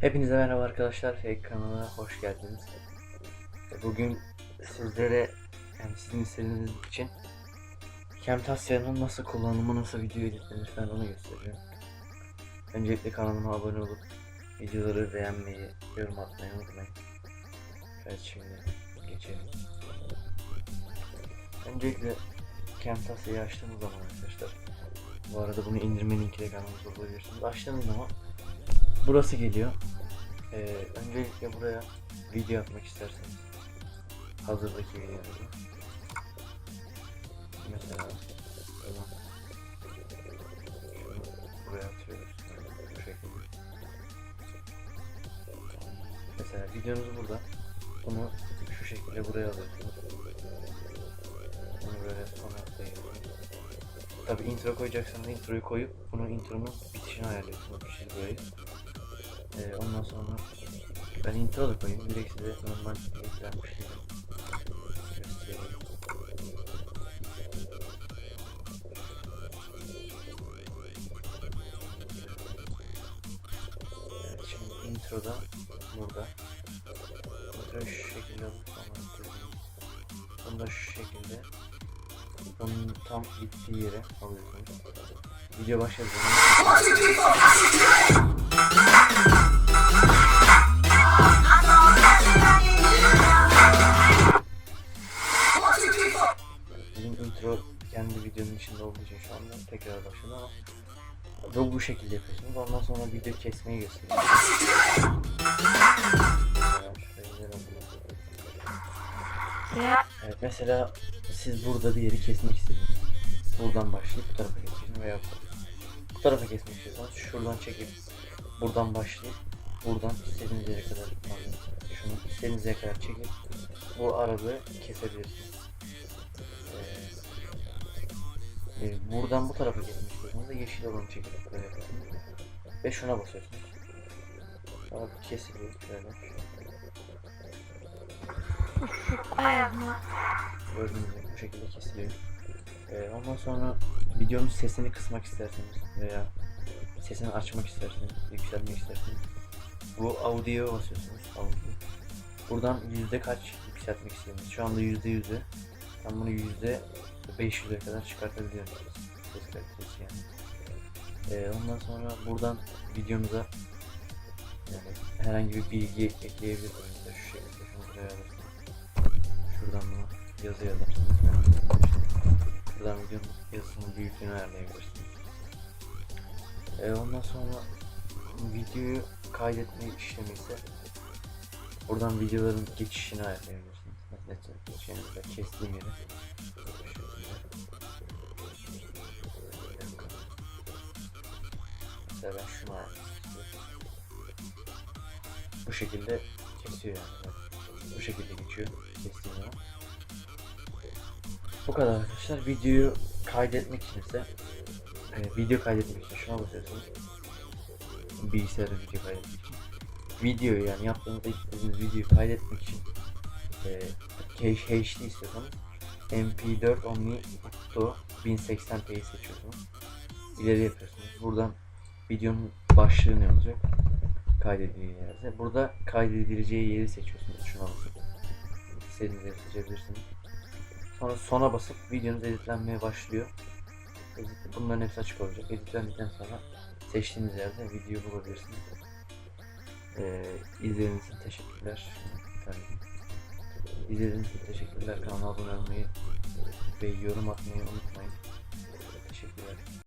Hepinize merhaba arkadaşlar. Fake kanalına hoş geldiniz. Bugün sizlere yani sizin istediğiniz için Camtasia'nın nasıl kullanımı, nasıl video editlenir ben onu göstereceğim. Öncelikle kanalıma abone olup videoları beğenmeyi, yorum atmayı unutmayın. Evet şimdi geçelim. Öncelikle Camtasia'yı açtığımız zaman arkadaşlar bu arada bunu indirme linkine kanalımızda bulabilirsiniz. Açtığınız zaman burası geliyor. Ee, öncelikle buraya video atmak isterseniz hazırdaki videoları. Mesela buraya atıyoruz. Mesela videonuz burada. Bunu şu şekilde buraya alıyorsunuz böyle son haftaya Tabi intro koyacaksanız introyu koyup bunun intronun bitişini ayarlıyorsunuz siz burayı ee, ondan sonra ben intro da koyayım. Direkt size normal eklenmiş gibi göstereyim. Evet, şimdi introda burada. Introyu şu şekilde alıp sonra introyu- Bunu da şu şekilde bunun tam bittiği yere alıyorsunuz. Video başladı. Bizim intro kendi videonun içinde olduğu için şu anda tekrar başladı ama bu bu şekilde yapıyorsunuz. Ondan sonra video kesmeyi gidelim. Evet mesela siz burada bir yeri kesmek istediniz. Buradan başlayıp bu tarafa geçin veya bu tarafa kesmek istiyorsanız şuradan çekip buradan başlayıp buradan istediğiniz yere kadar pardon, şunu istediğiniz yere kadar çekip bu aralığı kesebilirsiniz. Ee, e, buradan bu tarafa geçmek istiyorsanız da yeşil olanı çekip böyle yapıyorsunuz. Ve şuna basıyorsunuz. Sonra bu kesiliyor şöyle. Gördüğünüz gibi bu şekilde kesiliyor. Ee, ondan sonra videonun sesini kısmak isterseniz veya sesini açmak isterseniz, yükseltmek isterseniz bu audio basıyorsunuz. Audio. Buradan yüzde kaç yükseltmek istiyorsunuz? Şu anda yüzde yüzü. Ben bunu yüzde 500'e kadar çıkartabiliyorum. Ses kalitesi yani. Ee, ondan sonra buradan videonuza yani herhangi bir bilgi ekleyebilirsiniz. Şu şekilde şunu buraya yazı işte Şuradan videonun yazısının büyüklüğünü ayarlayabilirsiniz. Ee, ondan sonra videoyu kaydetme işlemi ise buradan videoların geçişini ayarlayabilirsiniz. Mesela geçişini de kestiğim yeri. Mesela ben şunu. Bu şekilde kesiyor yani. Bu şekilde geçiyor kestiğim zaman. Bu kadar arkadaşlar. Videoyu kaydetmek için ise e, video kaydetmek için şuna basıyorsunuz. Bilgisayarda video kaydetmek için. Videoyu yani yaptığınız editlediğiniz videoyu kaydetmek için e, HD istiyorsanız MP4 Omni Auto 1080p'yi seçiyorsunuz. İleri yapıyorsunuz. Buradan videonun başlığı ne olacak? Kaydedildiği yerde. Burada kaydedileceği yeri seçiyorsunuz. Şuna basıp istediğiniz yeri seçebilirsiniz. Sonra sona basıp videonuz editlenmeye başlıyor. Bunların hepsi açık olacak. Editlendikten sonra seçtiğiniz yerde videoyu bulabilirsiniz. Ee, izlediğiniz için teşekkürler. İzlediğiniz için teşekkürler. Kanala abone olmayı ve yorum atmayı unutmayın. Teşekkürler.